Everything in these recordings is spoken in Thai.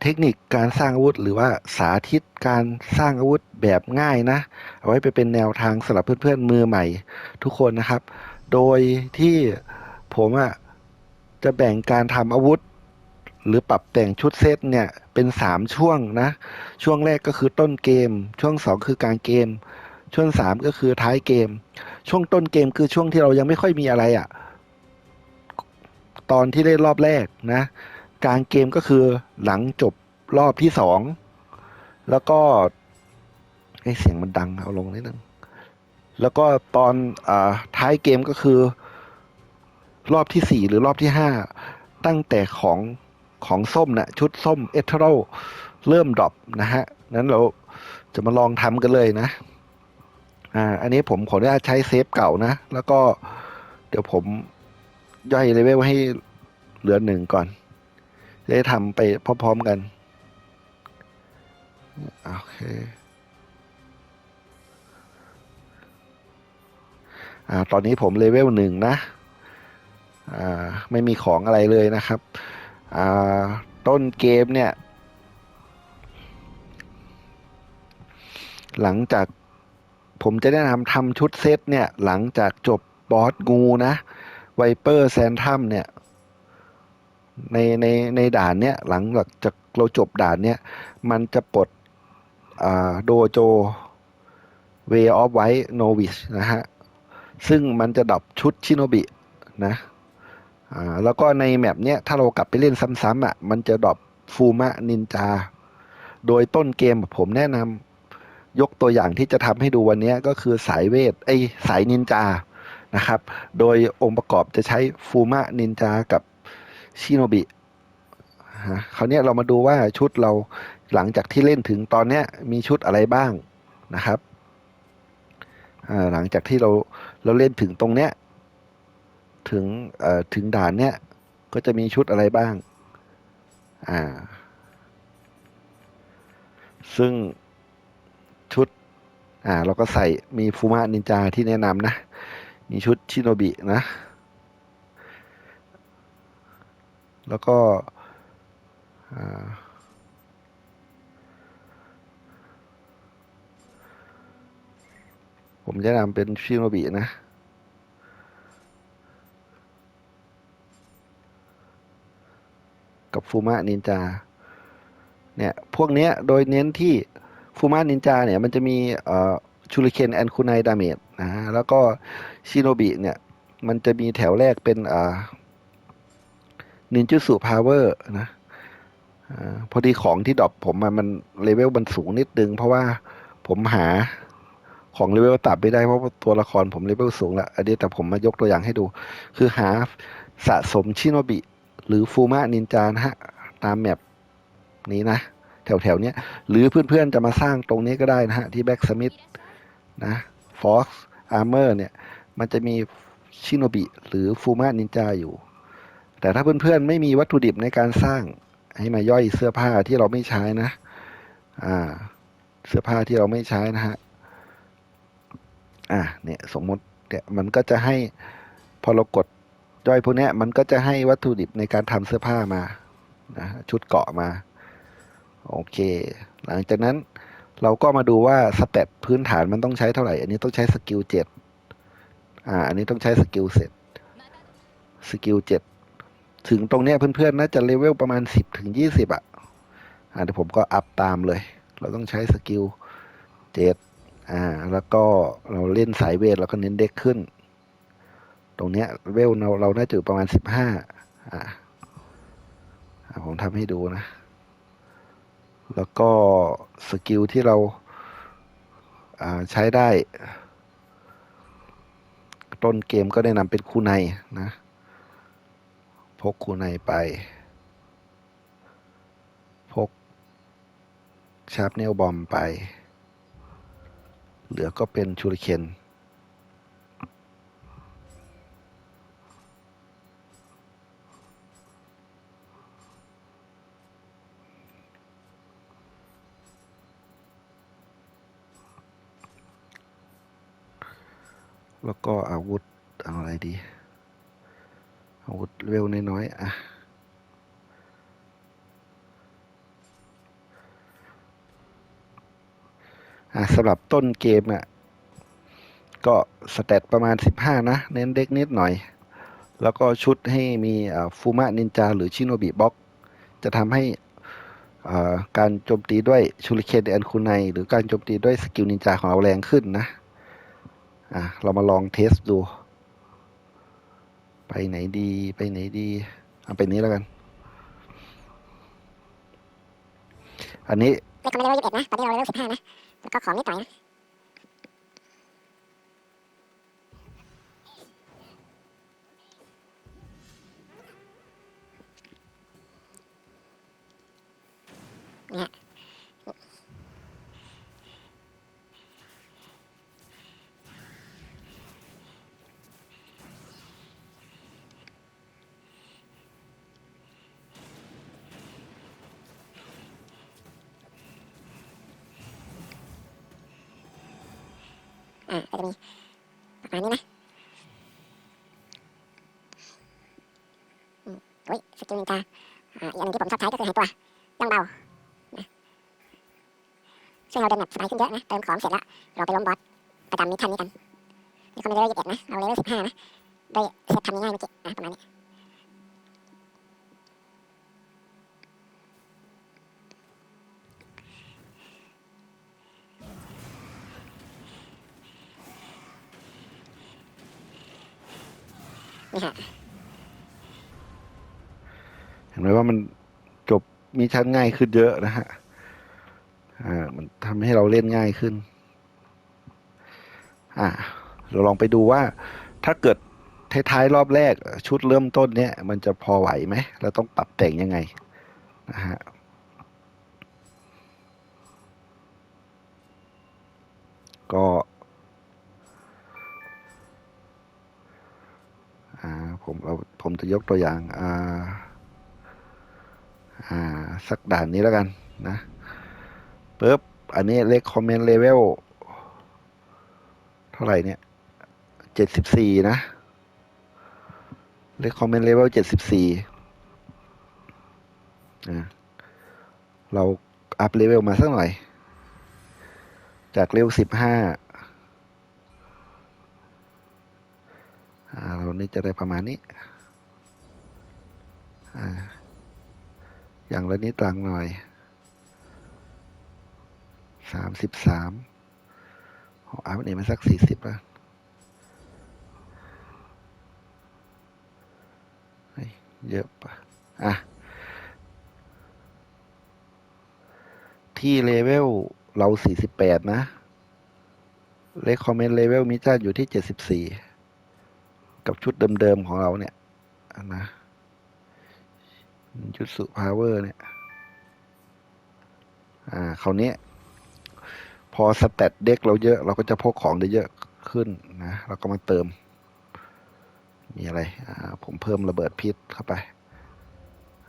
เทคนิคการสร้างอาวุธ หรือว่าสาธิตการสร้างอาวุธแบบง่ายนะ เอาไว้ไปเป็นแนวทางสำหรับเพื่อนๆมือใหม่ทุกคนนะครับ โดยที่ผมอะจะแบ่งการทำอาวุธ หรือปรับแต่งชุดเซตเนี่ยเป็นสามช่วงนะ ช่วงแรกก็คือต้นเกม ช่วงสองคือกลางเกม ช่วงสามก็คือท้ายเกม ช่วงต้นเกมคือช่วงที่เรายังไม่ค่อยมีอะไรอะ่ะ ตอนที่เล่นรอบแรกนะ กลางเกมก็คือหลังจบรอบที่สอง แล้วก็ให้เสียงมันดังเอาลงนิดนึง แล้วก็ตอนอท้ายเกมก็คือ รอบที่สี่หรือรอบที่ห้า ตั้งแต่ของของส้มนะชุดส้มเอทเทอรเริ่มดรอปนะฮะ นั้นเราจะมาลองทำกันเลยนะ อ่า อันนี้ผมขออนุญาตใช้เซฟเก่านะ แล้วก็เดี๋ยวผมย่อยเลเวลให้เหลือหนึ่งก่อน ได้ทำไปพร้อมๆกัน โอเค อ่า ตอนนี้ผมเลเวลหนึ่งนะ อ่า ไม่มีของอะไรเลยนะครับ อ่า ต้นเกมเนี่ย หลังจากผมจะแนะนำทำชุดเซตเนี่ย หลังจากจบบอสงูนะไวเปอร์แซนทัมเนี่ย ในในในด่านเนี่ยหลังหลักจากเราจบด่านเนี่ยมันจะปลดอ่าโดโจเวออฟไวท์โนวิชนะฮะ ซึ่งมันจะดับชุดชิโนบินะอ่าแล้วก็ในแมปเนี้ยถ้าเรากลับไปเล่นซ้ำๆอะ มันจะดรอปฟูมะนินจา โดยต้นเกมผมแนะนำยกตัวอย่างที่จะทำให้ดูวันนี้ก็คือสายเวทไอสายนินจานะครับ โดยองค์ประกอบจะใช้ฟูมะนินจากับ ชิโนบิฮะคราวเนี้ยเรามาดูว่าชุดเราหลังจากที่เล่นถึงตอนเนี้ยมีชุดอะไรบ้างนะครับหลังจากที่เราเราเล่นถึงตรงเนี้ยถึงถึงด่านเนี้ยก็จะมีชุดอะไรบ้างอ่าซึ่งชุดอ่าเราก็ใส่มีฟูมะนินจาที่แนะนำนะ มีชุดชิโนบินะ แล้วก็ผมจะนำเป็นชิโนบินะ กับฟูมะนินจา เนี่ย พวกเนี้ยโดยเน้นที่ฟูมะนินจาเนี่ย มันจะมีชูริเคนแอนคูไนดาเมจนะฮะแล้วก็ชิโนบิเนี่ย มันจะมีแถวแรกเป็นอ่า นินจุสุพาวเวอร์นะอพอดีของที่ดรอปผมมันเลเวลมันสูงนิดนึง เพราะว่าผมหาของเลเวลต่ำไม่ได้เพราะตัวละครผมเลเวลสูงแล้วอันนี้แต่ผมมายกตัวอย่างให้ดู คือหาสะสมชิโนบิ หรือฟูมะนินจานะฮะ ตามแมปนี้นะ แถวแถวๆเนี้ย หรือเพื่อนๆจะมาสร้างตรงนี้ก็ได้นะฮะ ที่แบ็กสมิธนะฟ็อกซ์อาร์เมอร์เนี่ย มันจะมีชิโนบิ หรือฟูมะนินจาอยู่ แต่ถ้าเพื่อนๆไม่มีวัตถุดิบในการสร้าง ให้มาย่อยเสื้อผ้าที่เราไม่ใช้นะ อ่า เสื้อผ้าที่เราไม่ใช้นะฮะ อ่าเนี่ยสมมติเนี่ยมันก็จะให้พอเรากดย่อยพวกนี้มันก็จะให้วัตถุดิบในการทำเสื้อผ้ามานะฮะชุดเกาะมา โอเค หลังจากนั้นเราก็มาดูว่าสเต็ปพื้นฐานมันต้องใช้เท่าไหร่ อันนี้ต้องใช้สกิลเจ็ดอ่า อันนี้ต้องใช้สกิลเสร็จ สกิลเจ็ด ถึงตรงเนี้ยเพื่อนๆน่าจะเลเวลประมาณสิบถึงยี่สิบอะอ่าเดี๋ยวผมก็อัพตามเลย เราต้องใช้สกิลเจ็ดอ่า แล้วก็เราเล่นสายเวทแล้วก็เน้นเด็กขึ้น ตรงเนี้ยเวลเราเราน่าจู่ประมาณสิบห้าอ่าผมทำให้ดูนะ แล้วก็สกิลที่เราาใช้ได้ ต้นเกมก็ได้นำเป็นคูไนนะ พกคูไนไป พกชาร์ปเนลบอมไป เหลือก็เป็นชูริเคนแล้วก็อาวุธอะไรดี อาวุธเวลน้อยๆอะสำหรับต้นเกมอะก็สเตตประมาณ 15 นะ เน้นเด็กนิดหน่อย แล้วก็ชุดให้มีฟูมะนินจาหรือชิโนบิบ็อก จะทำให้การโจมตีด้วยชูริเคนแอนคูไนหรือการโจมตีด้วยสกิลนินจาของเราแรงขึ้นนะ อะ เรามาลองเทสดู ไปไหนดีไปไหนดีเอาไปนี้แล้วกัน อันนี้เลขคอมเมนต์เลเวลยี่สิบเอ็ดนะ ตอนนี้เราเลเวลสิบห้านะ แล้วก็ของนิดหน่อยนะเนี่ย อ่าก็จะมีประมาณนี้นะอุ้ยสกิลนินจาอีกอันนึงที่ผมชอบใช้ก็คือหายตัวย่องเบาช่วยเราเดินแบบสบายขึ้นเยอะนะเติมของเสร็จแล้วเราไปล้มบอสประจำมิชชั่นนี้กันนี่เขามีเลเวลยี่สิบเอ็ดนะเราเลเวลสิบห้านะโดยเซตทำง่ายๆเมื่อกี้นะประมาณนี้ นี่ะ เห็นไหมว่ามันจบมีชั้นง่ายขึ้นเยอะนะฮะ อ่า มันทำให้เราเล่นง่ายขึ้น อ่า เราลองไปดูว่า ถ้าเกิดท้ายๆรอบแรก ชุดเริ่มต้นเนี่ยมันจะพอไหวไหม เราต้องปรับแต่งยังไงนะฮะก็ จะยกตัวอย่างอ่าอ่าสักด่านนี้แล้วกันนะปุ๊บอันนี้เล c คอมเมนต์เลเวลเท่าไหร่เนี่ยเจ็ดสิบสี่นะเล c คอมเมนต์เลเวลเจ็ดสิบสี่เราอัพเลเวลมาสักหน่อย จากเลเวลสิบห้าอ่าเรานี่จะได้ประมาณนี้ อย่างละนิดลังหน่อยสามสิบสามอัพนี่มาสักสี่สิบแล้วเยอะปะอะ ที่เลเวลเราสี่สิบแปดนะเลคคอมเมนต์เลเวลมิชชันอยู่ที่เจ็ดสิบสี่กับชุดเดิมๆของเราเนี่ยนะ ยุดสุพาวเวอร์เนี่ย อ่าคราวนี้ พอสแตตเด็กเราเยอะ เราก็จะพกของได้เยอะขึ้นนะเราก็มาเติม มีอะไร อ่า ผมเพิ่มระเบิดพิษเข้าไป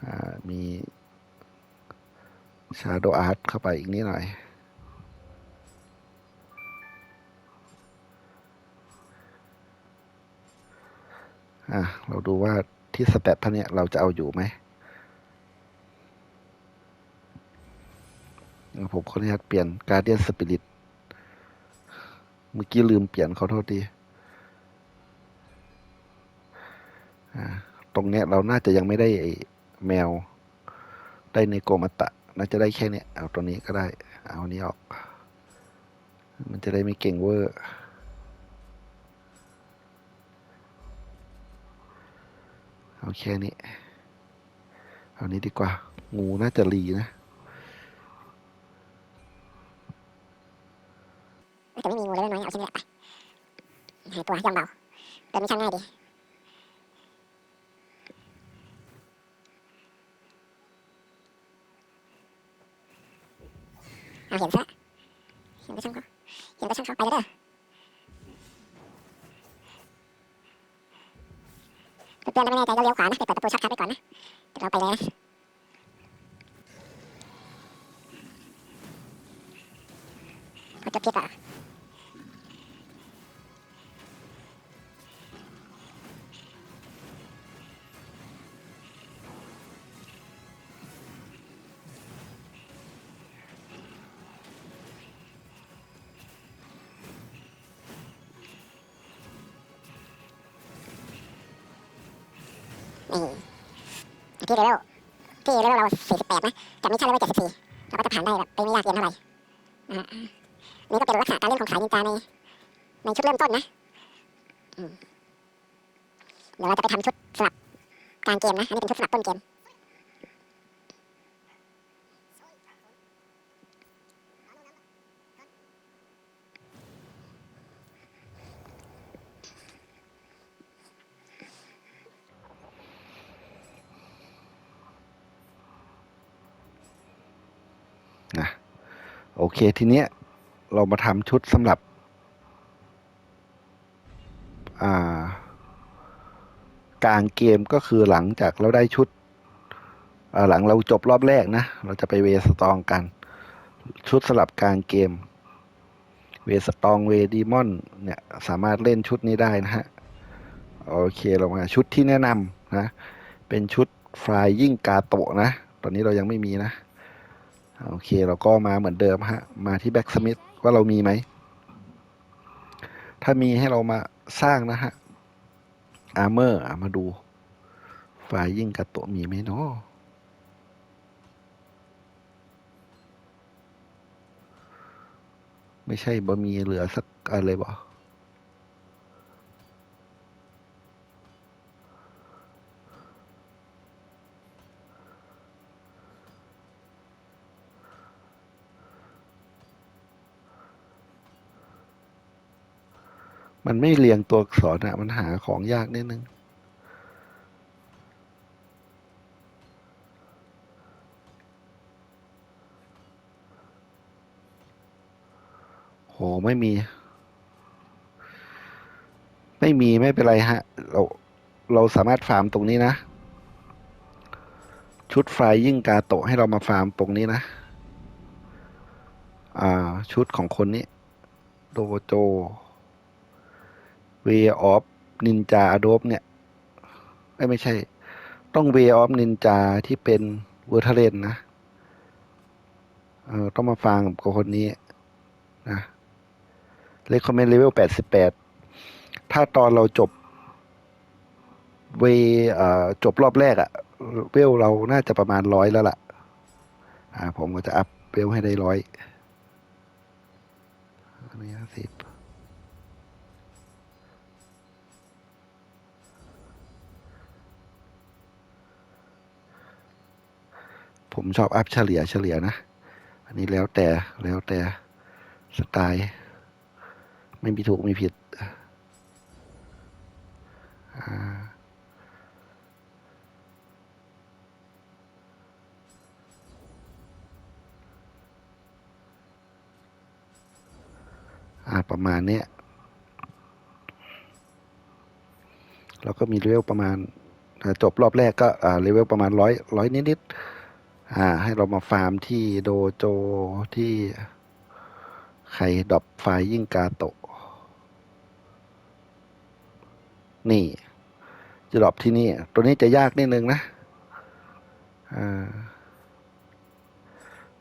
อ่า มีชาโดอาร์ตเข้าไปอีกนิดหน่อย อะ เราดูว่าที่สแตตท่านเนี้ยเราจะเอาอยู่ไหม ผมขออนุญาตเปลี่ยน Guardian Spirit เมื่อกี้ลืมเปลี่ยนขอโทษทีตรงเนี้ยเราน่าจะยังไม่ได้แมว ได้ในโกมาตะ น่าจะได้แค่เนี้ยเอาตัวนี้ก็ได้ เอาอันนี้ออก มันจะได้ไม่เก่งเวอร์เอาแค่นี้ เอานี้ดีกว่า งูน่าจะรีนะ แต่ไม่มีงูเลเวลน้อยเอาชิ้นนี้แหละไปหายตัวย่องเบาเดินมิชชั่นง่ายดีเอาเห็นซะเห็นก็ช่างเขาเห็นก็ช่างเขาไปเลยเด้อเตือนแล้วไม่แน่ใจก็เลี้ยวขวานะไปเปิดประตูชักคับไปก่อนนะเดี๋ยวเราไปเลยนะพอจบคลิปอะ ที่เลเวลที่เลเวลเรา48นะจากมิชชั่นเลเวล74เราก็จะผ่านได้แบบไม่ยากเย็นเท่าไหร่นี่ก็เป็นลักษณะการเล่นของสายนินจาในในชุดเริ่มต้นนะเดี๋ยวเราจะไปทำชุดสลับกลางเกมนะ อันนี้เป็นชุดสลับต้นเกม นะ โอเคทีเนี้ยเรามาทำชุดสำหรับ อ่า กลางเกมก็คือหลังจากเราได้ชุดหลังเราจบรอบแรกนะ เราจะไปเวสตองกัน ชุดสลับกลางเกม เวสตองเวดีมอนเนี่ยสามารถเล่นชุดนี้ได้นะฮะ โอเคเรามาชุดที่แนะนำนะ เป็นชุดฟลายยิ่งกาโตะนะ ตอนนี้เรายังไม่มีนะ โอเคเราก็มาเหมือนเดิมฮะ มาที่แบ็กสมิธว่าเรามีไหม ถ้ามีให้เรามาสร้างนะฮะอาร์เมอร์มาดูฝ่ายยิ่งกระโตมีไหมเนาะไม่ใช่บ่มีเหลือสักอะไรบ่ มันไม่เรียงตัวอักษรอะมันหาของยากนิดนึงโหไม่มี ไม่มีไม่เป็นไรฮะ เราเราสามารถฟาร์มตรงนี้นะ ชุดไฟยิ่งกาโตะให้เรามาฟาร์มตรงนี้นะ อ่า ชุดของคนนี้โดโจ Way of Ninja Adobe เนี่ยไม่ใช่ ต้อง Way of Ninja ที่เป็นเวอร์เทเลนนะเออต้องมาฟังกับคนนี้นะเลคคอมเมนต์เลเวลแปดสิบแปดถ้าตอนเราจบเวเอ่อจบรอบแรกอะเวลเราน่าจะประมาณร้อยแล้วล่ะ อ่า ผมก็จะอัพเวลให้ได้ร้อยอันนี้ห้าสิบ ผมชอบอัพเฉลี่ยเฉลี่ยนะ อันนี้แล้วแต่แล้วแต่สไตล์ ไม่มีถูกไม่ผิด อ่าประมาณเนี้ยเราก็มีเลเวลประมาณจบรอบแรกก็อ่าเลเวลประมาณร้อยร้อยนิดๆ อ่า ให้เรามาฟาร์มที่โดโจที่ไข่ดอบไฟยิ่งกาโตะ นี่ จะดอปที่นี่ ตัวนี้จะยากนิดนึงนะอ่า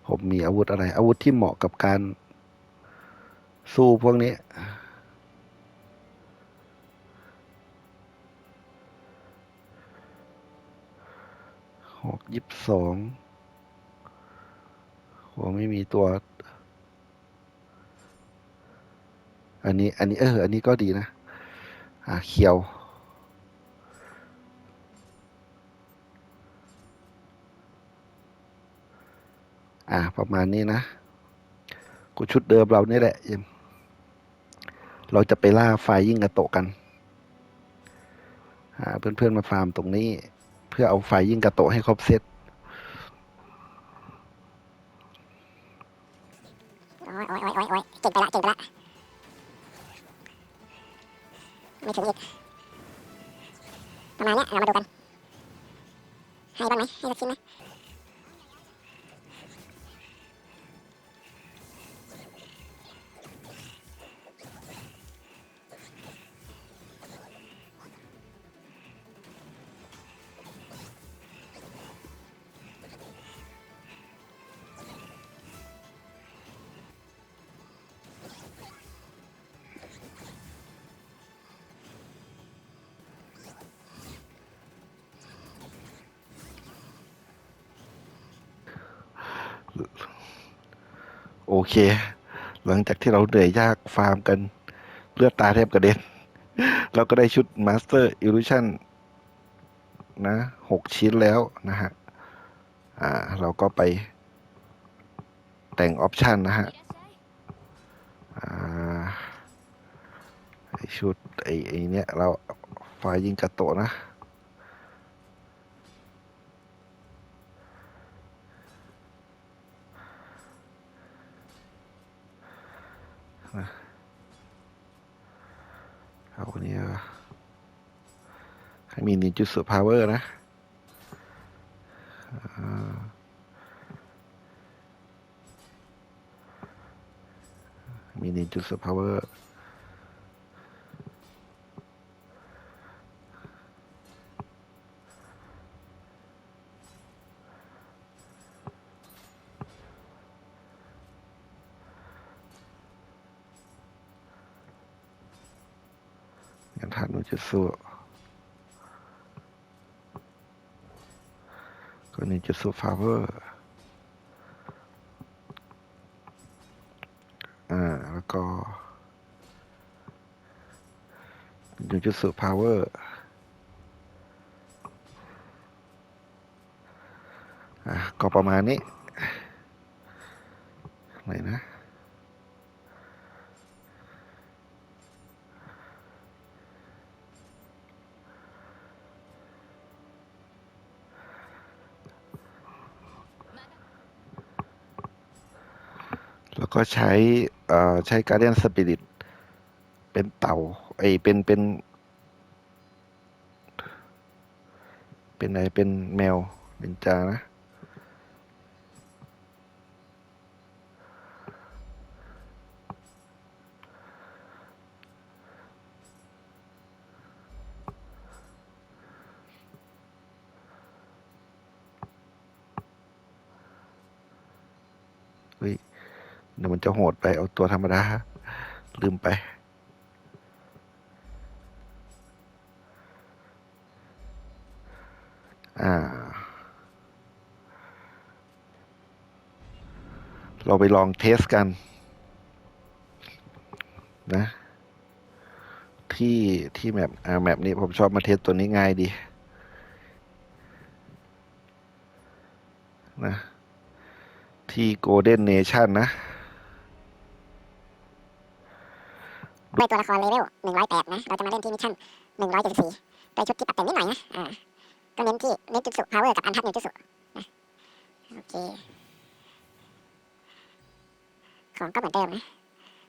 ผมมีอาวุธอะไร อาวุธที่เหมาะกับการสู้พวกนี้ หกยิบสอง ไม่มีตัว อันนี้ อันนี้เออ อันนี้ก็ดีนะ อ่าเขียว อ่า ประมาณนี้นะ กูชุดเดิมเรานี่แหละเอ็มเราจะไปล่าไฟยิ่งกระโตกัน อ่า เพื่อนๆมาฟาร์มตรงนี้ เพื่อเอาไฟยิ่งกระโตให้ครบเซต โอเค หลังจากที่เราเหนื่อยยากฟาร์มกันเลือดตาแทบกระเด็น เราก็ได้ชุด Master Illusion นะหกชิ้นแล้วนะฮะ อ่า เราก็ไปแต่งออปชันนะฮะ อ่าชุดไอไอเนี้ยเราไฟยิงกระโตนะ นะเอาคนนี้เอาให้มีนินจุดสุพาวเวอร์นะมีนินจุดสุพาวเวอร์ยั นทานนินจุสุก็นินจุสุพาเวอร์อ่า แล้วก็นินจุสุพาวเวอร์อะก็ประมาณนี้นะ แล้ว ก็ใช้เอ่อใช้การเดียนสปิริตเป็นเต่าไอเป็นเป็น เป็นอะไรเป็นแมวเป็นจานะ เฮ้ยเดี๋ยวมัน จะโหดไปเอาตัวธรรมดา ลืมไป อ่า เราไปลองเทสกัน นะ ที่ที่แมปอ่าแมปนี้ผมชอบมาเทสตัวนี้ง่ายดี นะที่ Golden Nation นะ ได้ตัวละครเลเวลหนึ่งร้อยแปดนะ เราจะมาเล่นที่มิชชั่นหนึ่งร้อยเจ็ดสี่โดยชุดที่ปรับแต่งนิดหน่อยนะอ่าก็เน้นที่เน้นจุดสุพาวเวอร์กับอันทับเน้นจุดสุนะโอเค ของก็เหมือนเดิมนะ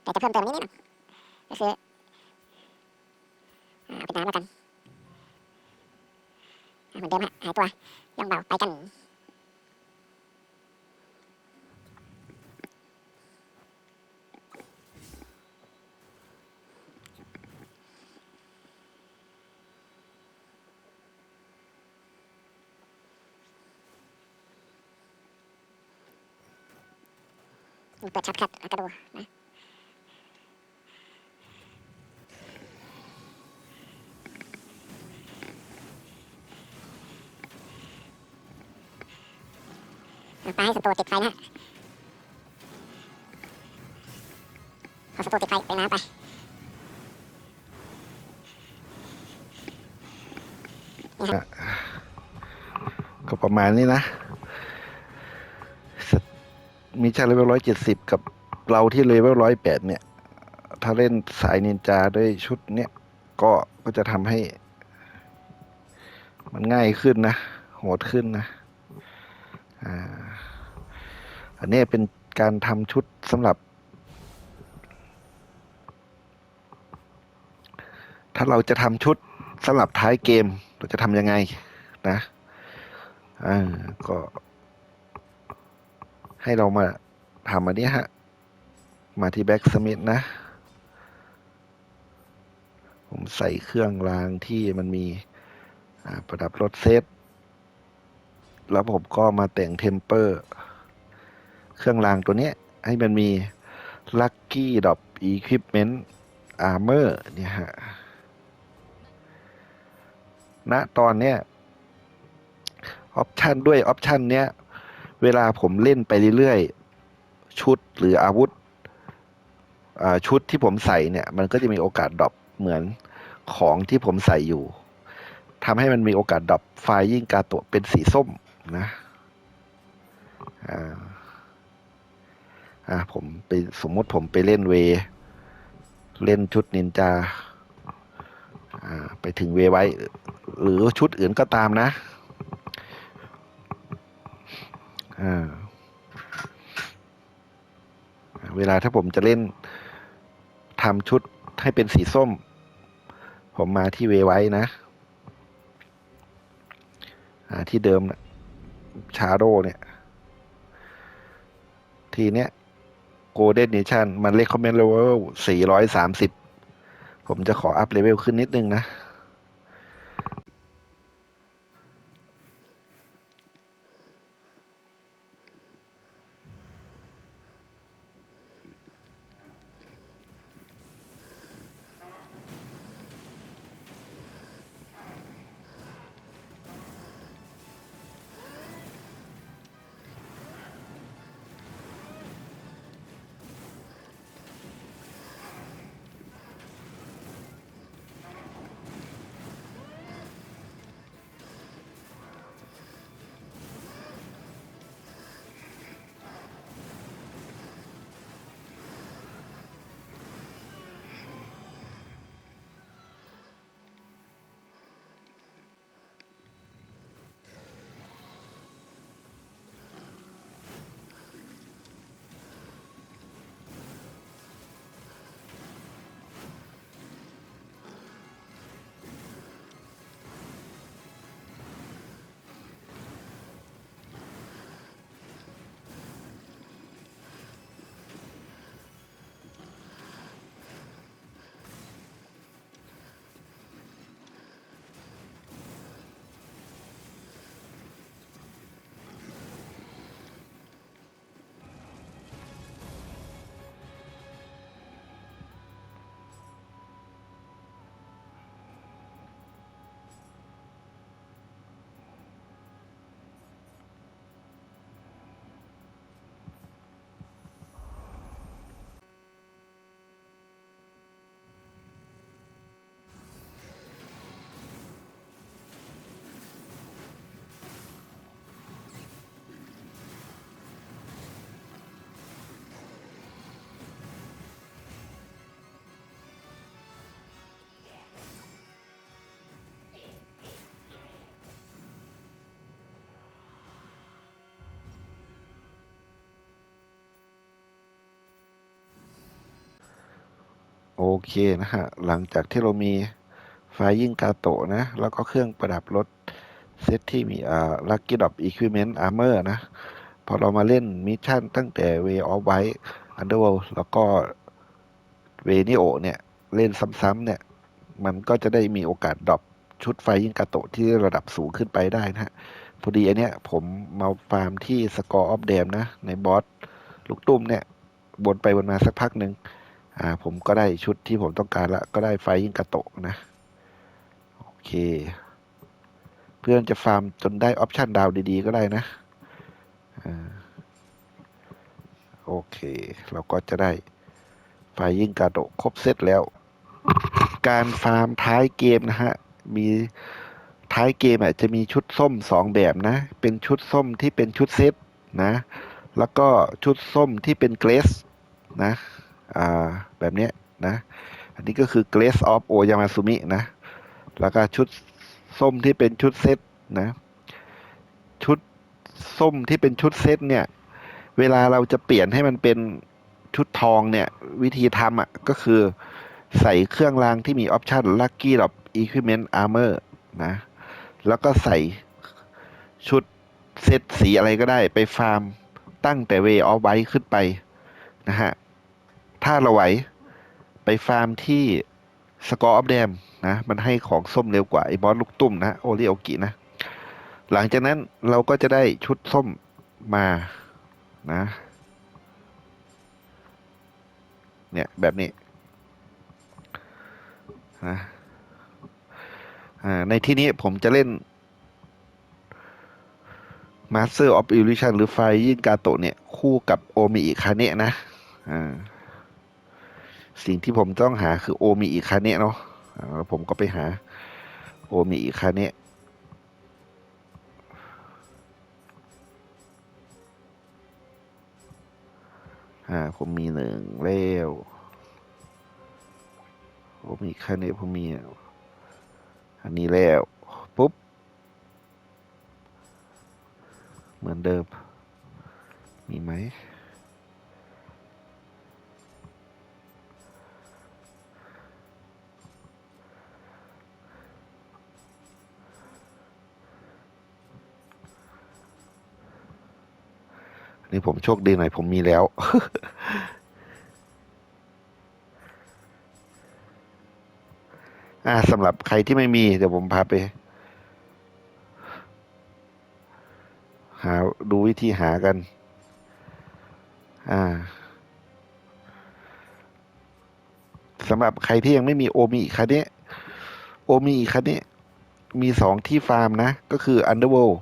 แต่จะเพิ่มเติมนิดนิดหน่อยก็คืออ่าเอาเป็นน้ำแล้วกันเหมือนเดิมฮะหายตัวย่องเบาไปกัน เปิดชัดคัดแล้วก็ดูนะเอาไปให้สตูติดไฟนะพอสตูติดไฟไปน้ำไปก็ประมาณนี้นะ มิชชั่นเลเวลร้อยเจ็ดสิบกับเราที่เลเวลร้อยแปดเนี่ย ถ้าเล่นสายนินจาด้วยชุดเนี้ยก็ก็จะทำให้ มันง่ายขึ้นนะ โหดขึ้นนะอ่าอันนี้เป็นการทำชุดสำหรับ ถ้าเราจะทำชุดสำหรับท้ายเกม เราจะทำยังไงนะอ่าก็ ให้เรามาทำอันนี้ฮะ มาที่แบ็กสมิธนะ ผมใส่เครื่องรางที่มันมีประดับรถเซต แล้วผมก็มาแต่งเทมเปอร์ เครื่องรางตัวนี้ให้มันมี Lucky Drop Equipment Armor เนี่ยฮะณตอนเนี้ยออปชันด้วยออปชันเนี้ย เวลาผมเล่นไปเรื่อยๆ ชุดหรืออาวุธชุดที่ผมใส่เนี่ย มันก็จะมีโอกาสดรอปเหมือนของที่ผมใส่อยู่ทำให้มันมีโอกาสดรอปไฟยิ่งกาโตะเป็นสีส้มนะอ่าอ่าผมไปสมมติผมไปเล่นเว เล่นชุดนินจาอ่าไปถึงเวไว้ หรือชุดอื่นก็ตามนะอ่า เวลาถ้าผมจะเล่นทำชุดให้เป็นสีส้ม ผมมาที่เวไว้นะที่เดิมนะชาโดเนี่ย ทีเนี้ยโกลเด้นเนชั่นมันเลคคอมเมนต์เลเวล430 ผมจะขออัพเลเวลขึ้นนิดนึงนะ โอเคนะฮะ หลังจากที่เรามีไฟยิ่งกาโตะนะ แล้วก็เครื่องประดับรถเซตที่มีอ่าลักกี้ดอ p อีควิเมนต์อาร์เมอร์นะ พอเรามาเล่นมิชชั่นตั้งแต่ Way of White Underworld แล้วก็เวนิโอเนี่ย เล่นซ้ำๆเนี่ย มันก็จะได้มีโอกาสดรอปชุดไฟยิ่งกาโตะที่ระดับสูงขึ้นไปได้นะฮะ พอดีอันเนี้ยผมมาฟาร์มที่สกอร์ออฟเดมนะ ในบอสลูกตุ้มเนี่ยบนไปบนมาสักพักหนึ่ง อ่าผมก็ได้ชุดที่ผมต้องการละก็ได้ไฟยิงกระโตะนะ โอเค เพื่อนจะฟาร์มจนได้ออปชันดาวดีๆ ก็ได้นะอ่าโอเค เราก็จะได้ไฟยิงกระโตะครบเซตแล้ว การฟาร์มท้ายเกมนะฮะ มีท้ายเกมอะจะมีชุดส้มสองแบบนะ เป็นชุดส้มที่เป็นชุดเซตนะ แล้วก็ชุดส้มที่เป็นเกรสนะ อ่าแบบนี้นะ อันนี้ก็คือ Grace of Oyamazumi นะ แล้วก็ชุดส้มที่เป็นชุดเซตนะ ชุดส้มที่เป็นชุดเซตเนี่ย เวลาเราจะเปลี่ยนให้มันเป็นชุดทองเนี่ย วิธีทำอะก็คือใส่เครื่องรางที่มีออปชัน Lucky Drop Equipment Armor นะ แล้วก็ใส่ชุดเซตสีอะไรก็ได้ไปฟาร์มตั้งแต่ Way of White ขึ้นไปนะฮะ ถ้าเราไหว ไปฟาร์มที่สกอร์ออฟแดมนะ มันให้ของส้มเร็วกว่าไอ้บอสลูกตุ้มนะโอริโอกินะ หลังจากนั้นเราก็จะได้ชุดส้มมานะ เนี่ย แบบนี้นะอ่าในที่นี้ผมจะเล่น Master of Illusion หรือ Flying Gato เนี่ย คู่กับโอมิอิคาเนะนะ อ่า สิ่งที่ผมต้องหาคือโอมิอิคาเนะเนาะแล้วผมก็ไปหาโอมิอิคาเนะอ่าผมมีหนึ่งแล้วโอมิอิคาเนะผมมีอันนี้แล้วปุ๊บ เหมือนเดิม มีไหม อั นนี้ผมโชคดีหน่อยผมมีแล้ว อ่าสำหรับใครที่ไม่มี เดี๋ยวผมพาไป หาดูวิธีหากัน อ่าสำหรับใครที่ยังไม่มีโอมิคันนี้โอมิคันนี้มีสองที่ฟาร์มนะ ก็คือ Underworld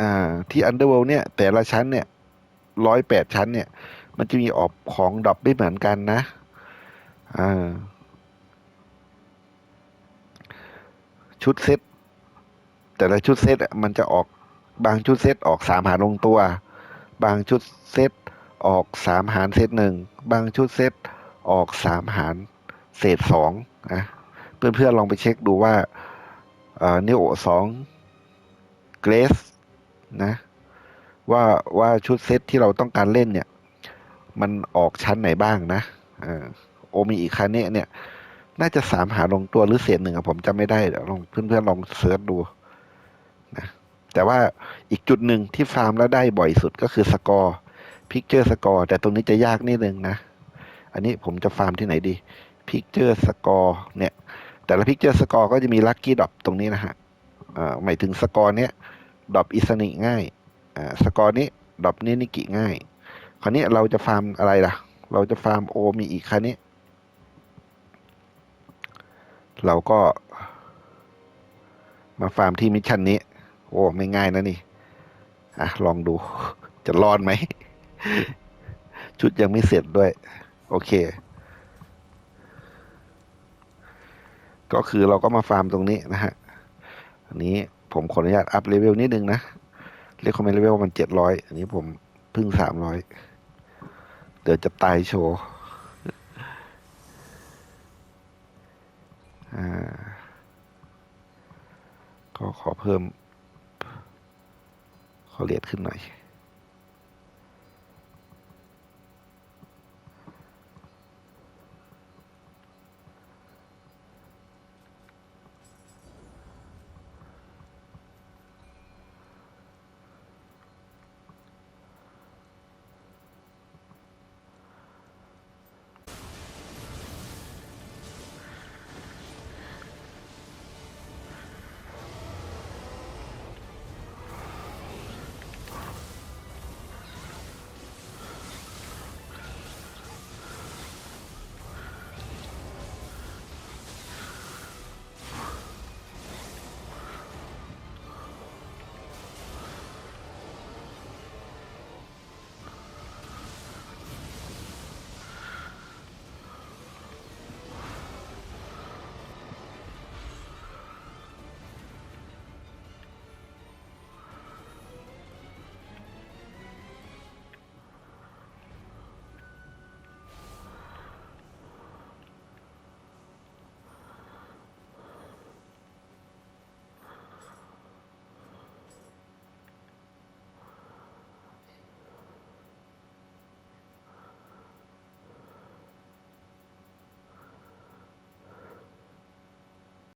อ่า ที่ Underworld เนี่ย แต่ละชั้นเนี่ยร้อยแปดชั้นเนี่ย มันจะมีออกของดรอปไม่เหมือนกันนะ อ่า ชุดเซตแต่ละชุดเซตมันจะออกบางชุดเซตออกสามหารลงตัว บางชุดเซตออกสามหารเซตหนึ่งบางชุดเซตออกสามหารเศษสองนะเพื่อนๆลองไปเช็คดูว่าเนิโอสองเกรส นะ ว่าว่าชุดเซตที่เราต้องการเล่นเนี่ย มันออกชั้นไหนบ้างนะเออโอมีอีกคันเนี้เนี่ย น่าจะสามหาลงตัวหรือเศษหนึ่งอะผมจำไม่ได้เดี๋ยวลองเพื่อนๆลองเสิร์ชดูนะแต่ว่าอีกจุดหนึ่งที่ฟาร์มแล้วได้บ่อยสุดก็คือสกอร์พิกเจอร์สกอร์แต่ตรงนี้จะยากนิดนึงนะ อันนี้ผมจะฟาร์มที่ไหนดีพิกเจอร์สกอร์เนี่ย แต่ละพิกเจอร์สกอร์ก็จะมีลัคกี้ดอปตรงนี้นะฮะอ่าหมายถึงสกอร์เนี้ย ดรอปอิสนิง่ายอ่าสกอร์นี้ดรอปนี้นิกิง่าย คราวนี้เราจะฟาร์มอะไรล่ะ เราจะฟาร์มโอมีอีกคันนี้ เราก็มาฟาร์มที่มิชชั่นนี้ โอ้ไม่ง่ายนะนี่อะลองดูจะรอดไหม ชุดยังไม่เสร็จด้วย โอเค ก็คือเราก็มาฟาร์มตรงนี้นะฮะอันนี้ ผมขออนุญาตอัพเลเวลนิดนึงนะเรียกคอมเมนต์เลเวลมันเจ็ดร้อยอันนี้ผมพึ่งสามร้อยเดี๋ยวจะตายโชว์อ่าก็ขอเพิ่ม ขอเลียดขึ้นหน่อย